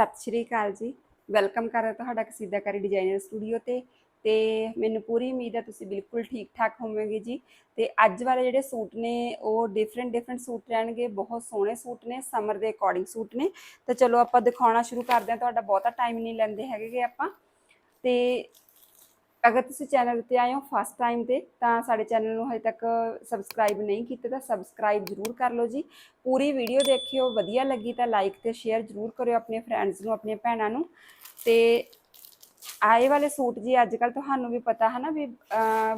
ਸਤਿ ਸ਼੍ਰੀ ਅਕਾਲ ਜੀ। ਵੈਲਕਮ ਕਰ ਕਰਦਾ ਤੁਹਾਡਾ ਕਸੀਦਾਕਾਰੀ ਡਿਜ਼ਾਈਨਰ ਸਟੂਡੀਓ ਤੇ। ਤੇ ਮੈਨੂੰ ਪੂਰੀ ਉਮੀਦ ਹੈ ਤੁਸੀਂ ਬਿਲਕੁਲ ਠੀਕ ਠਾਕ ਹੋਵੋਗੇ ਜੀ। ਤੇ ਅੱਜ ਵਾਲੇ ਜਿਹੜੇ ਸੂਟ ਨੇ, ਉਹ ਡਿਫਰੈਂਟ ਡਿਫਰੈਂਟ ਸੂਟ ਰਹਿਣਗੇ। ਬਹੁਤ ਸੋਹਣੇ ਸੂਟ ਨੇ ਸਮਰ ਦੇ ਅਕੋਰਡਿੰਗ ਸੂਟ ਨੇ। ਤੇ ਚਲੋ ਆਪਾਂ ਦਿਖਾਉਣਾ ਸ਼ੁਰੂ ਕਰਦੇ ਹਾਂ। ਤੁਹਾਡਾ ਬਹੁਤਾ ਟਾਈਮ ਨਹੀਂ ਲੈਂਦੇ ਹੈਗੇ ਆਪਾਂ। ਤੇ ਅਗਰ ਤੁਸੀਂ ਚੈਨਲ ਤੇ ਆਏ ਹੋ ਫਸਟ ਟਾਈਮ ਤੇ, ਤਾਂ ਸਾਡੇ ਚੈਨਲ ਨੂੰ ਹਜੇ ਤੱਕ ਸਬਸਕ੍ਰਾਈਬ ਨਹੀਂ ਕੀਤਾ ਤਾਂ ਸਬਸਕ੍ਰਾਈਬ ਜ਼ਰੂਰ ਕਰ ਲਓ ਜੀ। ਪੂਰੀ ਵੀਡੀਓ ਦੇਖਿਓ, ਵਧੀਆ ਲੱਗੀ ਤਾਂ ਲਾਈਕ ਤੇ ਸ਼ੇਅਰ ਜ਼ਰੂਰ ਕਰਿਓ ਆਪਣੇ ਫਰੈਂਡਸ ਨੂੰ ਆਪਣੀਆਂ ਭੈਣਾਂ ਨੂੰ। ਤੇ ਆਏ ਵਾਲੇ ਸੂਟ ਜੀ ਅੱਜ ਕੱਲ ਤੁਹਾਨੂੰ ਵੀ ਪਤਾ ਹੈ ਨਾ ਵੀ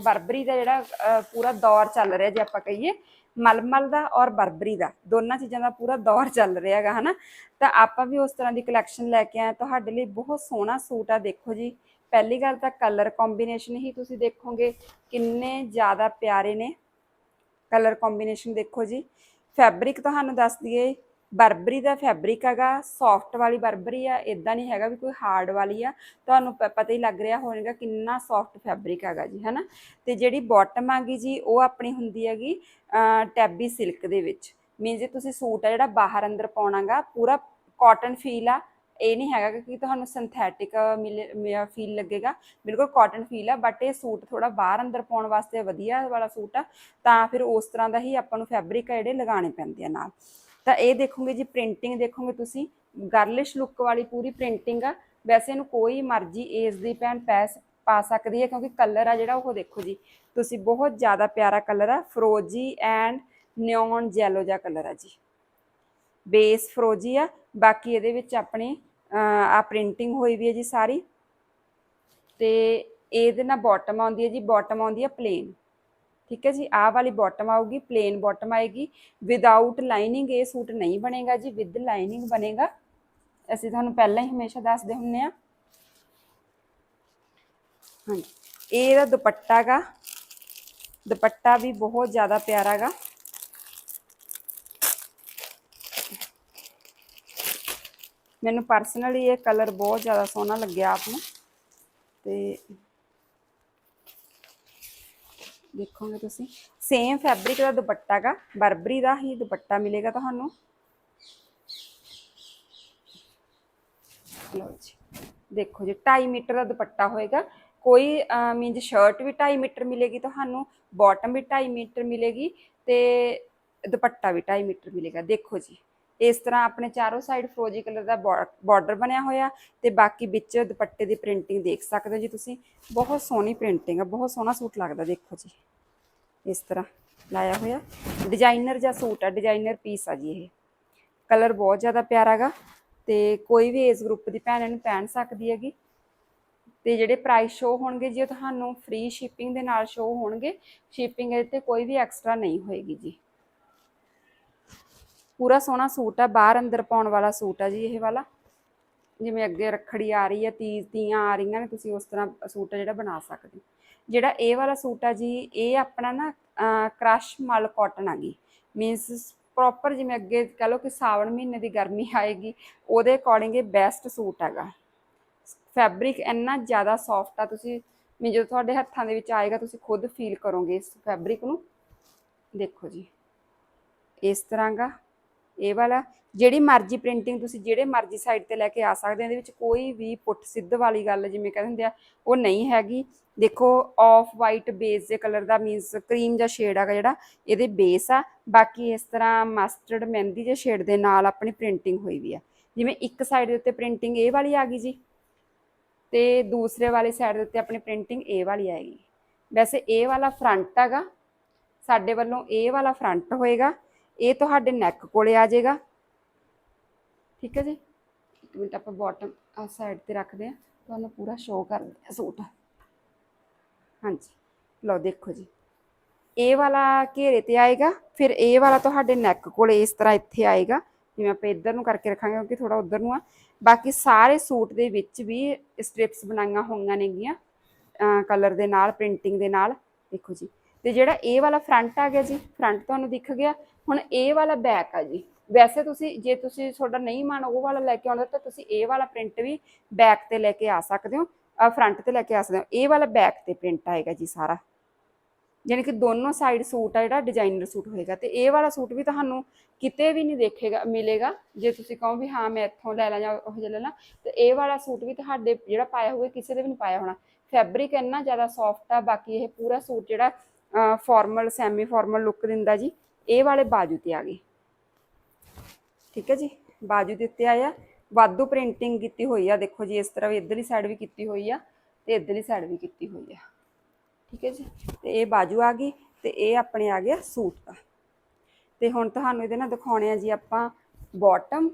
ਬਰਬਰੀ ਦਾ ਜਿਹੜਾ ਪੂਰਾ ਦੌਰ ਚੱਲ ਰਿਹਾ ਜੇ ਆਪਾਂ ਕਹੀਏ ਮਲਮਲ ਦਾ ਔਰ ਬਰਬਰੀ ਦਾ, ਦੋਨਾਂ ਚੀਜ਼ਾਂ ਦਾ ਪੂਰਾ ਦੌਰ ਚੱਲ ਰਿਹਾ ਹੈਗਾ, ਹਨਾ? ਤਾਂ ਆਪਾਂ ਵੀ ਉਸ ਤਰ੍ਹਾਂ ਦੀ ਕਲੈਕਸ਼ਨ ਲੈ ਕੇ ਆਏ, ਤੁਹਾਡੇ ਲਈ ਬਹੁਤ ਸੋਹਣਾ ਸੂਟ ਆ, ਦੇਖੋ ਜੀ। ਪਹਿਲੀ ਗੱਲ ਤਾਂ ਕਲਰ ਕੰਬੀਨੇਸ਼ਨ ਹੀ ਤੁਸੀਂ ਦੇਖੋਗੇ, ਕਿੰਨੇ ਜ਼ਿਆਦਾ ਪਿਆਰੇ ਨੇ। ਕਲਰ ਕੰਬੀਨੇਸ਼ਨ ਦੇਖੋ ਜੀ। ਫੈਬਰਿਕ ਤੁਹਾਨੂੰ ਦੱਸ ਦਈਏ ਬਰਬਰੀ ਦਾ ਫੈਬਰਿਕ ਹੈਗਾ ਸੌਫਟ ਵਾਲੀ ਬਰਬਰੀ ਆ ਇਦਾਂ ਨਹੀਂ ਹੈਗਾ ਵੀ ਕੋਈ ਹਾਰਡ ਵਾਲੀ ਆ। ਤੁਹਾਨੂੰ ਪ- ਪਤਾ ਹੀ ਲੱਗ ਰਿਹਾ ਹੋਵੇਗਾ ਕਿੰਨਾ ਸੌਫਟ ਫੈਬਰਿਕ ਹੈਗਾ ਜੀ, ਹੈਨਾ? ਤੇ ਜਿਹੜੀ ਬਾਟਮ ਆਗੀ ਜੀ, ਉਹ ਆਪਣੀ ਹੁੰਦੀ ਹੈਗੀ ਟੈਬੀ ਸਿਲਕ ਦੇ ਵਿੱਚ। ਮੀਨਸ ਜੇ ਤੁਸੀਂ ਸੂਟ ਆ ਜਿਹੜਾ ਬਾਹਰ ਅੰਦਰ ਪਾਉਣਾਗਾ, ਪੂਰਾ ਕਾਟਨ ਫੀਲ ਆ। ਇਹ ਨਹੀਂ ਹੈਗਾ ਕਿ ਤੁਹਾਨੂੰ ਸਿੰਥੈਟਿਕ ਮਿਲੇ ਫੀਲ ਲੱਗੇਗਾ। ਬਿਲਕੁਲ ਕਾਟਨ ਫੀਲ ਆ ਬਟ ਇਹ ਸੂਟ ਥੋੜਾ ਬਾਹਰ ਅੰਦਰ ਪਾਉਣ ਵਾਸਤੇ ਵਧੀਆ ਵਾਲਾ ਸੂਟ ਆ। ਤਾਂ ਫਿਰ ਉਸ ਤਰ੍ਹਾਂ ਦਾ ਹੀ ਆਪਾਂ ਨੂੰ ਫੈਬਰਿਕ ਆ ਜਿਹੜੇ ਲਗਾਉਣੇ ਪੈਂਦੇ ਆ ਨਾਲ। ਤਾਂ ਇਹ ਦੇਖੋਗੇ ਜੀ ਪ੍ਰਿੰਟਿੰਗ ਦੇਖੋਗੇ ਤੁਸੀਂ ਗਰਲਿਸ਼ ਲੁੱਕ ਵਾਲੀ ਪੂਰੀ ਪ੍ਰਿੰਟਿੰਗ ਆ। ਵੈਸੇ ਇਹਨੂੰ ਕੋਈ ਮਰਜ਼ੀ ਏਜ ਦੀ ਭੈਣ ਪੈ ਪਾ ਸਕਦੀ ਹੈ, ਕਿਉਂਕਿ ਕਲਰ ਆ ਜਿਹੜਾ ਉਹ ਦੇਖੋ ਜੀ, ਤੁਸੀਂ ਬਹੁਤ ਜ਼ਿਆਦਾ ਪਿਆਰਾ ਕਲਰ ਆ ਫਰੋਜੀ ਐਂਡ ਨਿਓਨ ਜੈਲੋ ਜਿਹਾ ਕਲਰ ਆ ਜੀ। ਬੇਸ ਫਰੋਜੀ ਆ, ਬਾਕੀ ਇਹਦੇ ਵਿੱਚ ਆਪਣੀ ਆ ਪ੍ਰਿੰਟਿੰਗ ਹੋਈ ਵੀ ਹੈ ਜੀ ਸਾਰੀ। ਤੇ ਇਹਦੇ ਨਾਲ ਬਾਟਮ ਆਉਂਦੀ ਹੈ ਜੀ ਬਾਟਮ ਆਉਂਦੀ ਹੈ ਪਲੇਨ ਠੀਕ ਹੈ ਜੀ, ਆਹ ਵਾਲੀ ਬਾਟਮ ਆਊਗੀ ਪਲੇਨ ਬਾਟਮ ਆਏਗੀ। ਵਿਦਆਊਟ ਲਾਈਨਿੰਗ ਇਹ ਸੂਟ ਨਹੀਂ ਬਣੇਗਾ ਜੀ ਵਿਦ ਲਾਈਨਿੰਗ ਬਣੇਗਾ। ਅਸੀਂ ਤੁਹਾਨੂੰ ਪਹਿਲਾਂ ਹੀ ਹਮੇਸ਼ਾ ਦੱਸਦੇ ਹੁੰਨੇ ਆ। ਹਾਂਜੀ, ਇਹ ਇਹਦਾ ਦੁਪੱਟਾ ਗਾ। ਦੁਪੱਟਾ ਵੀ ਬਹੁਤ ਜ਼ਿਆਦਾ ਪਿਆਰਾ ਗਾ। ਮੈਨੂੰ ਪਰਸਨਲੀ ਇਹ ਕਲਰ ਬਹੁਤ ਜ਼ਿਆਦਾ ਸੋਹਣਾ ਲੱਗਿਆ ਆਪ ਨੂੰ। ਤੇ ਦੇਖੋਗੇ ਤੁਸੀਂ। ਸੇਮ ਫੈਬਰਿਕ ਦਾ ਦੁਪੱਟਾ ਗਾ ਬਰਬਰੀ ਦਾ ਹੀ ਦੁਪੱਟਾ ਮਿਲੇਗਾ ਤੁਹਾਨੂੰ। ਲਓ ਜੀ। ਦੇਖੋ ਜੀ 2.5 ਮੀਟਰ ਦਾ ਦੁਪੱਟਾ ਹੋਏਗਾ। ਕੋਈ ਮੀਨਜ਼ ਸ਼ਰਟ ਵੀ 2.5 ਮੀਟਰ ਮਿਲੇਗੀ ਤੁਹਾਨੂੰ ਬਾਟਮ ਵੀ 2.5 ਮੀਟਰ ਮਿਲੇਗੀ ਤੇ ਦੁਪੱਟਾ ਵੀ 2.5 ਮੀਟਰ ਮਿਲੇਗਾ। ਦੇਖੋ ਜੀ। ਇਸ ਤਰ੍ਹਾਂ ਆਪਣੇ ਚਾਰੋਂ ਸਾਈਡ ਫਰੋਜੀ ਕਲਰ ਦਾ ਬਾਰਡਰ ਬਣਿਆ ਹੋਇਆ ਤੇ ਬਾਕੀ ਵਿੱਚ ਦੁਪੱਟੇ ਦੀ ਪ੍ਰਿੰਟਿੰਗ ਦੇਖ ਸਕਦੇ ਹੋ ਜੀ ਤੁਸੀਂ। ਬਹੁਤ ਸੋਹਣੀ ਪ੍ਰਿੰਟਿੰਗ ਆ, ਬਹੁਤ ਸੋਹਣਾ ਸੂਟ ਲੱਗਦਾ, ਦੇਖੋ ਜੀ। ਇਸ ਤਰ੍ਹਾਂ ਲਾਇਆ ਹੋਇਆ। ਡਿਜ਼ਾਈਨਰ ਜਾਂ ਸੂਟ ਆ ਡਿਜ਼ਾਈਨਰ ਪੀਸ ਆ ਜੀ ਇਹ। ਕਲਰ ਬਹੁਤ ਜ਼ਿਆਦਾ ਪਿਆਰਾ ਗਾ ਤੇ ਕੋਈ ਵੀ ਏਜ ਗਰੁੱਪ ਦੀ ਭੈਣ ਇਹਨੂੰ ਪਹਿਨ ਸਕਦੀ ਹੈਗੀ। ਤੇ ਜਿਹੜੇ ਪ੍ਰਾਈਸ ਸ਼ੋ ਹੋਣਗੇ ਜੀ, ਉਹ ਤੁਹਾਨੂੰ ਫ੍ਰੀ ਸ਼ਿਪਿੰਗ ਦੇ ਨਾਲ ਸ਼ੋ ਹੋਣਗੇ। ਸ਼ਿਪਿੰਗ ਇਹਦੇ ਤੇ ਕੋਈ ਵੀ ਐਕਸਟਰਾ ਨਹੀਂ ਹੋਏਗੀ ਜੀ। ਪੂਰਾ ਸੋਹਣਾ ਸੂਟ ਆ, ਬਾਹਰ ਅੰਦਰ ਪਾਉਣ ਵਾਲਾ ਸੂਟ ਆ ਜੀ ਇਹ ਵਾਲਾ। ਜਿਵੇਂ ਅੱਗੇ ਰੱਖੜੀ ਆ ਰਹੀ ਹੈ ਤੀਜ ਤੀਆਂ ਆ ਰਹੀਆਂ ਨੇ, ਤੁਸੀਂ ਉਸ ਤਰ੍ਹਾਂ ਸੂਟ ਜਿਹੜਾ ਬਣਾ ਸਕਦੇ ਹੋ। ਜਿਹੜਾ ਇਹ ਵਾਲਾ ਸੂਟ ਆ ਜੀ, ਇਹ ਆਪਣਾ ਨਾ ਕ੍ਰਸ਼ ਮਲ ਕਾਟਨ ਆ ਗਈ ਮੀਨਸ ਪ੍ਰੋਪਰ ਜਿਵੇਂ ਅੱਗੇ ਕਹ ਲਓ ਕਿ ਸਾਵਣ ਮਹੀਨੇ ਦੀ ਗਰਮੀ ਆਏਗੀ, ਉਹਦੇ ਅਕੋਰਡਿੰਗ ਇਹ ਬੈਸਟ ਸੂਟ ਹੈਗਾ। ਫੈਬਰਿਕ ਇੰਨਾ ਜ਼ਿਆਦਾ ਸੌਫਟ ਆ, ਤੁਸੀਂ ਮੈਂ ਜਦੋਂ ਤੁਹਾਡੇ ਹੱਥਾਂ ਦੇ ਵਿੱਚ ਆਏਗਾ, ਤੁਸੀਂ ਖੁਦ ਫੀਲ ਕਰੋਗੇ ਇਸ ਫੈਬਰਿਕ ਨੂੰ। ਦੇਖੋ ਜੀ, ਇਸ ਤਰ੍ਹਾਂ ਦਾ ਇਹ ਵਾਲਾ, ਜਿਹੜੀ ਮਰਜ਼ੀ ਪ੍ਰਿੰਟਿੰਗ ਤੁਸੀਂ ਜਿਹੜੇ ਮਰਜ਼ੀ ਸਾਈਡ ਤੇ ਲੈ ਕੇ ਆ ਸਕਦੇ ਹੋ, ਇਹਦੇ ਵਿੱਚ ਕੋਈ ਵੀ ਪੁੱਠ ਸਿੱਧ ਵਾਲੀ ਗੱਲ ਜਿਵੇਂ ਕਹਿੰਦੇ ਹੁੰਦੇ ਆ, ਉਹ ਨਹੀਂ ਹੈਗੀ। ਦੇਖੋ ਆਫ ਵਾਈਟ ਬੇਸ ਦੇ ਕਲਰ ਦਾ ਮੀਨਸ ਕਰੀਮ ਜਾਂ ਸ਼ੇਡ ਹੈਗਾ ਜਿਹੜਾ, ਇਹਦੇ ਬੇਸ ਆ। ਬਾਕੀ ਇਸ ਤਰ੍ਹਾਂ ਮਸਟਰਡ ਮਹਿੰਦੀ ਜੇ ਸ਼ੇਡ ਦੇ ਨਾਲ ਆਪਣੀ ਪ੍ਰਿੰਟਿੰਗ ਹੋਈ ਵੀ ਆ। ਜਿਵੇਂ ਇੱਕ ਸਾਈਡ ਦੇ ਉੱਤੇ ਪ੍ਰਿੰਟਿੰਗ ਇਹ ਵਾਲੀ ਆ ਗਈ ਜੀ, ਤੇ ਦੂਸਰੇ ਵਾਲੀ ਸਾਈਡ ਦੇ ਉੱਤੇ ਆਪਣੀ ਪ੍ਰਿੰਟਿੰਗ ਇਹ ਵਾਲੀ ਆਏਗੀ ਵੈਸੇ ਇਹ ਵਾਲਾ ਫਰੰਟ ਹੈਗਾ, ਸਾਡੇ ਵੱਲੋਂ ਇਹ ਵਾਲਾ ਫਰੰਟ ਹੋਏਗਾ। ਇਹ ਤੁਹਾਡੇ ਨੈਕ ਕੋਲੇ ਆ ਜਾਏਗਾ। ਠੀਕ ਹੈ ਜੀ? ਇੱਕ ਮਿੰਟ ਆਪਾਂ ਬਾਟਮ ਆ ਸਾਈਡ ਤੇ ਰੱਖਦੇ ਆ ਤੁਹਾਨੂੰ ਪੂਰਾ ਸ਼ੋਅ ਕਰਦੇ ਆ ਸੂਟ। ਹਾਂਜੀ। ਲਓ ਦੇਖੋ ਜੀ। ਇਹ ਵਾਲਾ ਘੇਰੇ ਤੇ ਆਏਗਾ। ਫਿਰ ਇਹ ਵਾਲਾ ਤੁਹਾਡੇ ਨੈਕ ਕੋਲੇ ਇਸ ਤਰ੍ਹਾਂ ਇੱਥੇ ਆਏਗਾ। ਜਿਵੇਂ ਆਪਾਂ ਇੱਧਰ ਨੂੰ ਕਰਕੇ ਰੱਖਾਂਗੇ, ਕਿਉਂਕਿ ਥੋੜਾ ਉੱਧਰ ਨੂੰ ਆ। ਬਾਕੀ ਸਾਰੇ ਸੂਟ ਦੇ ਵਿੱਚ ਵੀ ਸਟ੍ਰਿਪਸ ਬਣਾਈਆਂ ਹੋਈਆਂ ਨੇਗੀਆਂ। ਕਲਰ ਦੇ ਨਾਲ ਪ੍ਰਿੰਟਿੰਗ ਦੇ ਨਾਲ। ਦੇਖੋ ਜੀ। ਤੇ ਜਿਹੜਾ ਇਹ ਵਾਲਾ ਫਰੰਟ ਆ ਗਿਆ ਜੀ ਫਰੰਟ ਤੁਹਾਨੂੰ ਦਿਖ ਗਿਆ। ਹੁਣ ਇਹ ਵਾਲਾ ਬੈਕ ਆ ਜੀ। ਵੈਸੇ ਤੁਸੀਂ, ਜੇ ਤੁਸੀਂ ਤੁਹਾਡਾ ਨਹੀਂ ਮਨ ਉਹ ਵਾਲਾ ਲੈ ਕੇ ਆਉਂਦਾ, ਤਾਂ ਤੁਸੀਂ ਇਹ ਵਾਲਾ ਪ੍ਰਿੰਟ ਵੀ ਬੈਕ ਤੇ ਲੈ ਕੇ ਆ ਸਕਦੇ ਹੋ। ਫਰੰਟ ਤੇ ਲੈ ਕੇ ਆ ਸਕਦੇ ਹੋ। ਇਹ ਵਾਲਾ ਬੈਕ ਤੇ ਪ੍ਰਿੰਟ ਆਏਗਾ ਜੀ ਸਾਰਾ। ਯਾਨੀ ਕਿ ਦੋਨੋਂ ਸਾਈਡ ਸੂਟ ਆ ਜਿਹੜਾ ਡਿਜ਼ਾਈਨਰ ਸੂਟ ਹੋਏਗਾ। ਤੇ ਇਹ ਵਾਲਾ ਸੂਟ ਵੀ ਤੁਹਾਨੂੰ ਕਿਤੇ ਵੀ ਨਹੀਂ ਦੇਖੇਗਾ, ਮਿਲੇਗਾ। ਜੇ ਤੁਸੀਂ ਕਹੋ ਵੀ ਹਾਂ, ਮੈਂ ਇੱਥੋਂ ਲੈ ਲਾਂ ਜਾਂ ਉਹ ਜਿਹਾ ਲੈ ਲਾਂ, ਤੇ ਇਹ ਵਾਲਾ ਸੂਟ ਵੀ ਤੁਹਾਡੇ ਜਿਹੜਾ ਪਾਇਆ ਹੋਵੇ ਕਿਸੇ ਦੇ ਵੀ ਨਹੀਂ ਪਾਇਆ ਹੋਣਾ। ਫੈਬਰਿਕ ਇੰਨਾ ਜ਼ਿਆਦਾ ਸੌਫਟ ਆ, ਬਾਕੀ ਇਹ ਪੂਰਾ ਸੂਟ ਜਿਹੜਾ ਫਾਰਮਲ ਸੈਮੀ ਫਾਰਮਲ ਲੁੱਕ ਦਿੰਦਾ ਜੀ। ਇਹ ਵਾਲੇ ਬਾਜੂ ਤੇ ਆ ਗਏ। ਠੀਕ ਹੈ ਜੀ? ਬਾਜੂ ਦੇ ਉੱਤੇ ਆਇਆ। ਵਾਧੂ ਪ੍ਰਿੰਟਿੰਗ ਕੀਤੀ ਹੋਈ ਆ। ਦੇਖੋ ਜੀ, ਇਸ ਤਰ੍ਹਾਂ ਵੀ ਇਧਰਲੀ ਸਾਈਡ ਵੀ ਕੀਤੀ ਹੋਈ ਆ ਤੇ ਇਧਰਲੀ ਸਾਈਡ ਵੀ ਕੀਤੀ ਹੋਈ ਆ। ਠੀਕ ਹੈ ਜੀ? ਤੇ ਇਹ ਬਾਜੂ ਆ ਗਈ ਤੇ ਇਹ ਆਪਣੇ ਆ ਗਿਆ ਸੂਟ ਦਾ। ਤੇ ਹੁਣ ਤੁਹਾਨੂੰ ਇਹਦੇ ਨਾਲ ਦਿਖਾਉਣੇ ਆ ਜੀ ਆਪਾਂ ਬਾਟਮ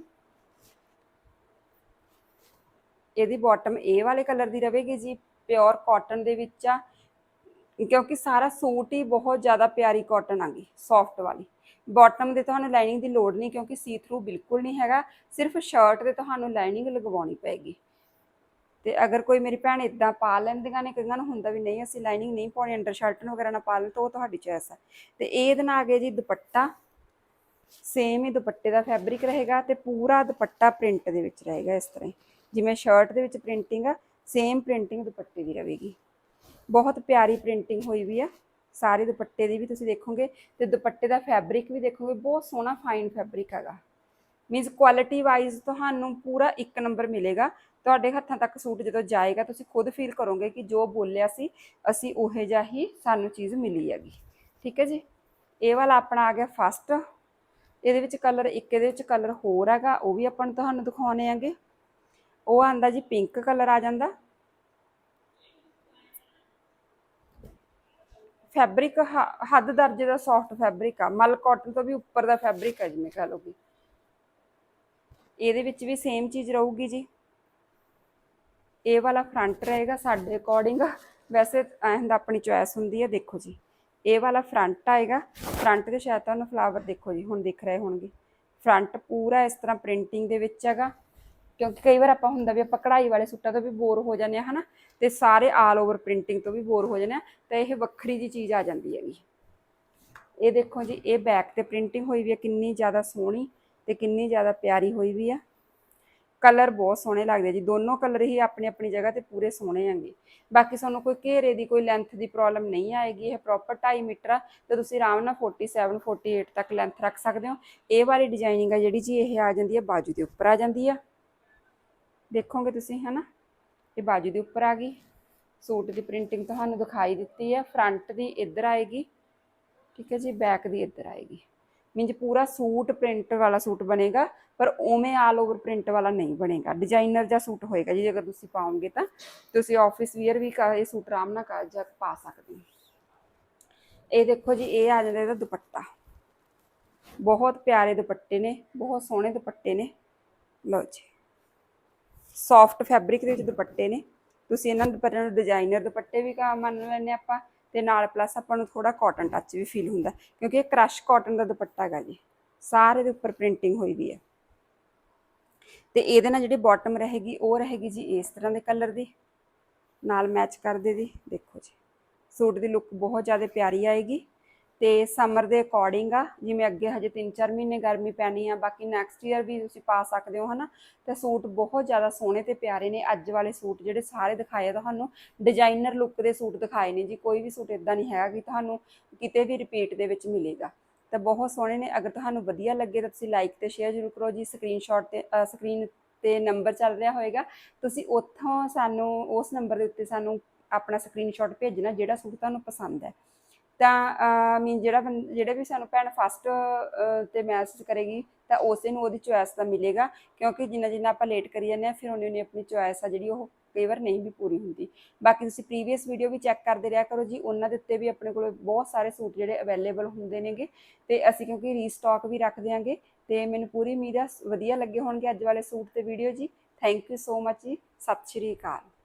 ਇਹਦੀ ਬਾਟਮ ਇਹ ਵਾਲੇ ਕਲਰ ਦੀ ਰਵੇਗੀ ਜੀ। ਪਿਓਰ ਕਾਟਨ ਦੇ ਵਿੱਚ ਆ। ਕਿਉਂਕਿ ਸਾਰਾ ਸੂਟ ਹੀ ਬਹੁਤ ਜ਼ਿਆਦਾ ਪਿਆਰੀ ਕਾਟਨ ਆ ਗਈ ਸੌਫਟ ਵਾਲੀ। ਬਾਟਮ ਦੇ ਤੁਹਾਨੂੰ ਲਾਈਨਿੰਗ ਦੀ ਲੋੜ ਨਹੀਂ ਕਿਉਂਕਿ ਸੀ ਥਰੂ ਬਿਲਕੁਲ ਨਹੀਂ ਹੈਗਾ, ਸਿਰਫ ਸ਼ਰਟ ਤੇ ਤੁਹਾਨੂੰ ਲਾਈਨਿੰਗ ਲਗਵਾਉਣੀ ਪਏਗੀ। ਤੇ ਅਗਰ ਕੋਈ ਮੇਰੀ ਭੈਣ ਇਦਾਂ ਪਾ ਲੈਂਦੀਆਂ ਨੇ, ਕਈਆਂ ਨੂੰ ਹੁੰਦਾ ਵੀ ਨਹੀਂ, ਅਸੀਂ ਲਾਈਨਿੰਗ ਨਹੀਂ ਪਾਉਣੀ, ਅੰਡਰ ਸ਼ਰਟ ਵਗੈਰਾ ਨਾ ਪਾ ਲੈਣ, ਤਾਂ ਉਹ ਤੁਹਾਡੀ ਚੋਇਸ ਹੈ ਤੇ ਇਹਦੇ ਨਾਲ ਆ ਗਿਆ ਜੀ ਦੁਪੱਟਾ। ਸੇਮ ਹੀ ਦੁਪੱਟੇ ਦਾ ਫੈਬਰਿਕ ਰਹੇਗਾ ਤੇ ਪੂਰਾ ਦੁਪੱਟਾ ਪ੍ਰਿੰਟ ਦੇ ਵਿੱਚ ਰਹੇਗਾ ਇਸ ਤਰ੍ਹਾਂ ਜਿਵੇਂ ਸ਼ਰਟ ਦੇ ਵਿੱਚ ਪ੍ਰਿੰਟਿੰਗ ਆ ਸੇਮ ਪ੍ਰਿੰਟਿੰਗ ਦੁਪੱਟੇ ਦੀ ਰਹੇਗੀ। ਬਹੁਤ ਪਿਆਰੀ ਪ੍ਰਿੰਟਿੰਗ ਹੋਈ ਵੀ ਆ। ਸਾਰੇ ਦੁਪੱਟੇ ਦੀ ਵੀ ਤੁਸੀਂ ਦੇਖੋਗੇ ਤੇ ਦੁਪੱਟੇ ਦਾ ਫੈਬਰਿਕ ਵੀ ਦੇਖੋਗੇ, ਬਹੁਤ ਸੋਹਣਾ ਫਾਈਨ ਫੈਬਰਿਕ ਹੈਗਾ। ਮੀਨਸ ਕੁਆਲਿਟੀ ਵਾਈਜ਼ ਤੁਹਾਨੂੰ ਪੂਰਾ ਇੱਕ ਨੰਬਰ ਮਿਲੇਗਾ। ਤੁਹਾਡੇ ਹੱਥਾਂ ਤੱਕ ਸੂਟ ਜਦੋਂ ਜਾਏਗਾ, ਤੁਸੀਂ ਖੁਦ ਫੀਲ ਕਰੋਗੇ ਕਿ ਜੋ ਬੋਲਿਆ ਸੀ, ਅਸੀਂ ਉਹੇ ਜਿਹਾ ਹੀ ਸਾਨੂੰ ਚੀਜ਼ ਮਿਲੀ ਹੈਗੀ। ਠੀਕ ਹੈ ਜੀ? ਇਹ ਵਾਲਾ ਆਪਣਾ ਆ ਗਿਆ ਫਸਟ ਇਹਦੇ ਵਿੱਚ ਕਲਰ ਇੱਕ, ਇਹਦੇ ਵਿੱਚ ਕਲਰ ਹੋਰ ਹੈਗਾ, ਉਹ ਵੀ ਆਪਾਂ ਨੂੰ ਤੁਹਾਨੂੰ ਦਿਖਾਉਣੇ ਆਂਗੇ ਉਹ ਆਂਦਾ ਜੀ ਪਿੰਕ ਕਲਰ ਆ ਜਾਂਦਾ। ਫੈਬਰਿਕ ਹੱਦ ਦਰਜੇ ਦਾ ਸੌਫਟ ਫੈਬਰਿਕ ਆ। ਮਲ ਕਾਟਨ ਤੋਂ ਵੀ ਉੱਪਰ ਦਾ ਫੈਬਰਿਕ ਆ ਜਿਵੇਂ ਕਹ ਲਓ ਕਿ ਇਹਦੇ ਵਿੱਚ ਵੀ ਸੇਮ ਚੀਜ਼ ਰਹੂਗੀ ਜੀ। ਇਹ ਵਾਲਾ ਫਰੰਟ ਰਹੇਗਾ ਸਾਡੇ ਅਕੋਰਡਿੰਗ ਵੈਸੇ ਐਂ ਹੁੰਦਾ ਆਪਣੀ ਚੋਇਸ ਹੁੰਦੀ ਹੈ ਦੇਖੋ ਜੀ। ਇਹ ਵਾਲਾ ਫਰੰਟ ਆਏਗਾ। ਫਰੰਟ ਤੇ ਸ਼ਾਇਦ ਤੁਹਾਨੂੰ ਫਲਾਵਰ ਦੇਖੋ ਜੀ, ਹੁਣ ਦਿਖ ਰਹੇ ਹੋਣਗੇ। ਫਰੰਟ ਪੂਰਾ ਇਸ ਤਰ੍ਹਾਂ ਪ੍ਰਿੰਟਿੰਗ ਦੇ ਵਿੱਚ ਹੈਗਾ। ਕਿਉਂਕਿ ਕਈ ਵਾਰ ਆਪਾਂ ਹੁੰਦਾ ਵੀ ਆਪਾਂ ਕਢਾਈ ਵਾਲੇ ਸੂਟਾਂ ਤੋਂ ਵੀ ਬੋਰ ਹੋ ਜਾਂਦੇ ਆ ਹਨਾ? ਤੇ ਸਾਰੇ ਆਲ ਓਵਰ ਪ੍ਰਿੰਟਿੰਗ ਤੋਂ ਵੀ ਬੋਰ ਹੋ ਜਾਂਦੇ ਆ ਤਾਂ ਇਹ ਵੱਖਰੀ ਜੀ ਚੀਜ਼ ਆ ਜਾਂਦੀ ਹੈਗੀ। ਇਹ ਦੇਖੋ ਜੀ, ਇਹ ਬੈਕ ਤੇ ਪ੍ਰਿੰਟਿੰਗ ਹੋਈ ਵੀ ਹੈ ਕਿੰਨੀ ਜ਼ਿਆਦਾ ਸੋਹਣੀ ਤੇ ਕਿੰਨੀ ਜ਼ਿਆਦਾ ਪਿਆਰੀ ਹੋਈ ਵੀ ਆ। ਕਲਰ ਬਹੁਤ ਸੋਹਣੇ ਲੱਗਦੇ ਜੀ, ਦੋਨੋਂ ਕਲਰ ਹੀ ਆਪਣੀ ਆਪਣੀ ਜਗ੍ਹਾ ਤੇ ਪੂਰੇ ਸੋਹਣੇ ਆਂਗੇ ਬਾਕੀ ਸਾਨੂੰ ਕੋਈ ਘੇਰੇ ਦੀ, ਕੋਈ ਲੈਂਥ ਦੀ ਪ੍ਰੋਬਲਮ ਨਹੀਂ ਆਏਗੀ, ਇਹ ਪ੍ਰੋਪਰ 2.5 ਮੀਟਰ ਆ, ਤੇ ਤੁਸੀਂ ਆਰਾਮ ਨਾਲ 47 48 ਤੱਕ ਲੈਂਥ ਰੱਖ ਸਕਦੇ ਹੋ। ਇਹ ਵਾਲੀ ਡਿਜ਼ਾਈਨਿੰਗ ਆ ਜਿਹੜੀ ਜੀ ਇਹ ਆ ਜਾਂਦੀ ਹੈ ਬਾਜੂ ਦੇ ਉੱਪਰ ਆ ਜਾਂਦੀ ਆ। ਦੇਖੋਗੇ ਤੁਸੀਂ, ਹਨਾ? ਇਹ ਬਾਜੂ ਦੇ ਉੱਪਰ ਆ ਗਈ। ਸੂਟ ਦੀ ਪ੍ਰਿੰਟਿੰਗ ਤੁਹਾਨੂੰ ਦਿਖਾਈ ਦਿੱਤੀ ਹੈ ਫਰੰਟ ਦੀ ਇੱਧਰ ਆਏਗੀ। ਠੀਕ ਹੈ ਜੀ ਬੈਕ ਦੀ ਇੱਧਰ ਆਏਗੀ। ਮੀਨਜ ਪੂਰਾ ਸੂਟ ਪ੍ਰਿੰਟ ਵਾਲਾ ਸੂਟ ਬਣੇਗਾ, ਪਰ ਉਵੇਂ ਆਲ ਓਵਰ ਪ੍ਰਿੰਟ ਵਾਲਾ ਨਹੀਂ ਬਣੇਗਾ। ਡਿਜ਼ਾਈਨਰ ਜਾਂ ਸੂਟ ਹੋਏਗਾ ਜੀ ਅਗਰ ਤੁਸੀਂ ਪਾਓਗੇ ਤਾਂ। ਤੁਸੀਂ ਆਫਿਸ ਵੀਅਰ ਵੀ ਕਾ- ਇਹ ਸੂਟ ਆਰਾਮ ਨਾਲ ਕਰ ਜਾ ਪਾ ਸਕਦੇ ਹੋ। ਇਹ ਦੇਖੋ ਜੀ, ਇਹ ਆ ਜਾਂਦਾ ਇਹਦਾ ਦੁਪੱਟਾ। ਬਹੁਤ ਪਿਆਰੇ ਦੁਪੱਟੇ ਨੇ, ਬਹੁਤ ਸੋਹਣੇ ਦੁਪੱਟੇ ਨੇ। ਲਓ ਜੀ। ਸੌਫਟ ਫੈਬਰਿਕ ਦੇ ਵਿੱਚ ਦੁਪੱਟੇ ਨੇ। ਤੁਸੀਂ ਇਹਨਾਂ ਦੁਪੱਟਿਆਂ ਨੂੰ ਡਿਜ਼ਾਈਨਰ ਦੁਪੱਟੇ ਵੀ ਕਾ ਮੰਨ ਲੈਂਦੇ ਆਪਾਂ। ਤੇ ਨਾਲ ਪਲੱਸ ਆਪਾਂ ਨੂੰ ਥੋੜਾ ਕਾਟਨ ਟੱਚ ਵੀ ਫੀਲ ਹੁੰਦਾ। ਕਿਉਂਕਿ ਇਹ ਕ੍ਰਸ਼ ਕਾਟਨ ਦਾ ਦੁਪੱਟਾ ਹੈਗਾ ਜੀ। ਸਾਰੇ ਦੇ ਉੱਪਰ ਪ੍ਰਿੰਟਿੰਗ ਹੋਈ ਵੀ ਹੈ। ਤੇ ਇਹਦੇ ਨਾਲ ਜਿਹੜੀ ਬਾਟਮ ਰਹੇਗੀ, ਉਹ ਰਹੇਗੀ ਜੀ ਇਸ ਤਰ੍ਹਾਂ ਦੇ ਕਲਰ ਦੀ। ਨਾਲ ਮੈਚ ਕਰਦੇ ਦੀ। ਦੇਖੋ ਜੀ। ਸੂਟ ਦੀ ਲੁੱਕ ਬਹੁਤ ਜ਼ਿਆਦਾ ਪਿਆਰੀ ਆਏਗੀ। ਤੇ ਸਮਰ ਦੇ ਅਕੋਰਡਿੰਗ ਆ, ਜਿਵੇਂ ਅੱਗੇ ਹਜੇ 3-4 ਮਹੀਨੇ ਗਰਮੀ ਪੈਣੀ ਆ, ਬਾਕੀ ਨੈਕਸਟ ਈਅਰ ਵੀ ਤੁਸੀਂ ਪਾ ਸਕਦੇ ਹੋ, ਹਨਾ? ਤੇ ਸੂਟ ਬਹੁਤ ਜ਼ਿਆਦਾ ਸੋਹਣੇ ਤੇ ਪਿਆਰੇ ਨੇ, ਅੱਜ ਵਾਲੇ ਸੂਟ ਜਿਹੜੇ ਸਾਰੇ ਦਿਖਾਏ ਆ ਤੁਹਾਨੂੰ ਡਿਜ਼ਾਈਨਰ ਲੁੱਕ ਦੇ ਸੂਟ ਦਿਖਾਏ ਨੇ ਜੀ, ਕੋਈ ਵੀ ਸੂਟ ਇਦਾਂ ਨਹੀਂ ਹੈਗਾ ਕਿ ਤੁਹਾਨੂੰ ਕਿਤੇ ਵੀ ਰਿਪੀਟ ਦੇ ਵਿੱਚ ਮਿਲੇਗਾ। ਤਾਂ ਬਹੁਤ ਸੋਹਣੇ ਨੇ, ਅਗਰ ਤੁਹਾਨੂੰ ਵਧੀਆ ਲੱਗੇ ਤਾਂ ਤੁਸੀਂ ਲਾਈਕ ਤੇ ਸ਼ੇਅਰ ਜ਼ਰੂਰ ਕਰੋ ਜੀ ਸਕਰੀਨਸ਼ਾਟ ਤੇ ਸਕਰੀਨ ਤੇ ਨੰਬਰ ਚੱਲ ਰਿਹਾ ਹੋਏਗਾ, ਤੁਸੀਂ ਉੱਥੋਂ ਸਾਨੂੰ ਉਸ ਨੰਬਰ ਦੇ ਉੱਤੇ ਸਾਨੂੰ ਆਪਣਾ ਸਕਰੀਨਸ਼ਾਟ ਭੇਜਣਾ ਜਿਹੜਾ ਸੂਟ ਤੁਹਾਨੂੰ ਪਸੰਦ ਹੈ। ਤਾਂ ਮੀਨ ਜਿਹੜਾ ਬੰ- ਜਿਹੜੇ ਵੀ ਸਾਨੂੰ ਭੈਣ ਫਸਟ ਤੇ ਮੈਸੇਜ ਕਰੇਗੀ, ਤਾਂ ਉਸੇ ਨੂੰ ਉਹਦੀ ਚੋਇਸ ਦਾ ਮਿਲੇਗਾ, ਕਿਉਂਕਿ ਜਿੰਨਾ ਜਿੰਨਾ ਆਪਾਂ ਲੇਟ ਕਰੀ ਜਾਂਦੇ ਆ ਫਿਰ ਉਹਨੇ ਉਹਨੇ ਆਪਣੀ ਚੋਇਸ ਆ ਜਿਹੜੀ ਉਹ ਕਈ ਵਾਰ ਨਹੀਂ ਵੀ ਪੂਰੀ ਹੁੰਦੀ। ਬਾਕੀ ਤੁਸੀਂ ਪ੍ਰੀਵੀਅਸ ਵੀਡੀਓ ਵੀ ਚੈੱਕ ਕਰਦੇ ਰਿਹਾ ਕਰੋ ਜੀ, ਉਹਨਾਂ ਦੇ ਉੱਤੇ ਵੀ ਆਪਣੇ ਕੋਲ ਬਹੁਤ ਸਾਰੇ ਸੂਟ ਜਿਹੜੇ ਅਵੇਲੇਬਲ ਹੁੰਦੇ ਨੇਗੇ, ਤੇ ਅਸੀਂ ਕਿਉਂਕਿ ਰੀਸਟਾਕ ਵੀ ਰੱਖਦੇ ਦਿਆਂਗੇ, ਤੇ ਮੈਨੂੰ ਪੂਰੀ ਉਮੀਦ ਆ, ਵਧੀਆ ਲੱਗੇ ਹੋਣਗੇ ਅੱਜ ਵਾਲੇ ਸੂਟ ਤੇ ਵੀਡੀਓ ਜੀ। ਥੈਂਕ ਯੂ ਸੋ ਮਚ ਜੀ। ਸਤਿ ਸ਼੍ਰੀ ਅਕਾਲ।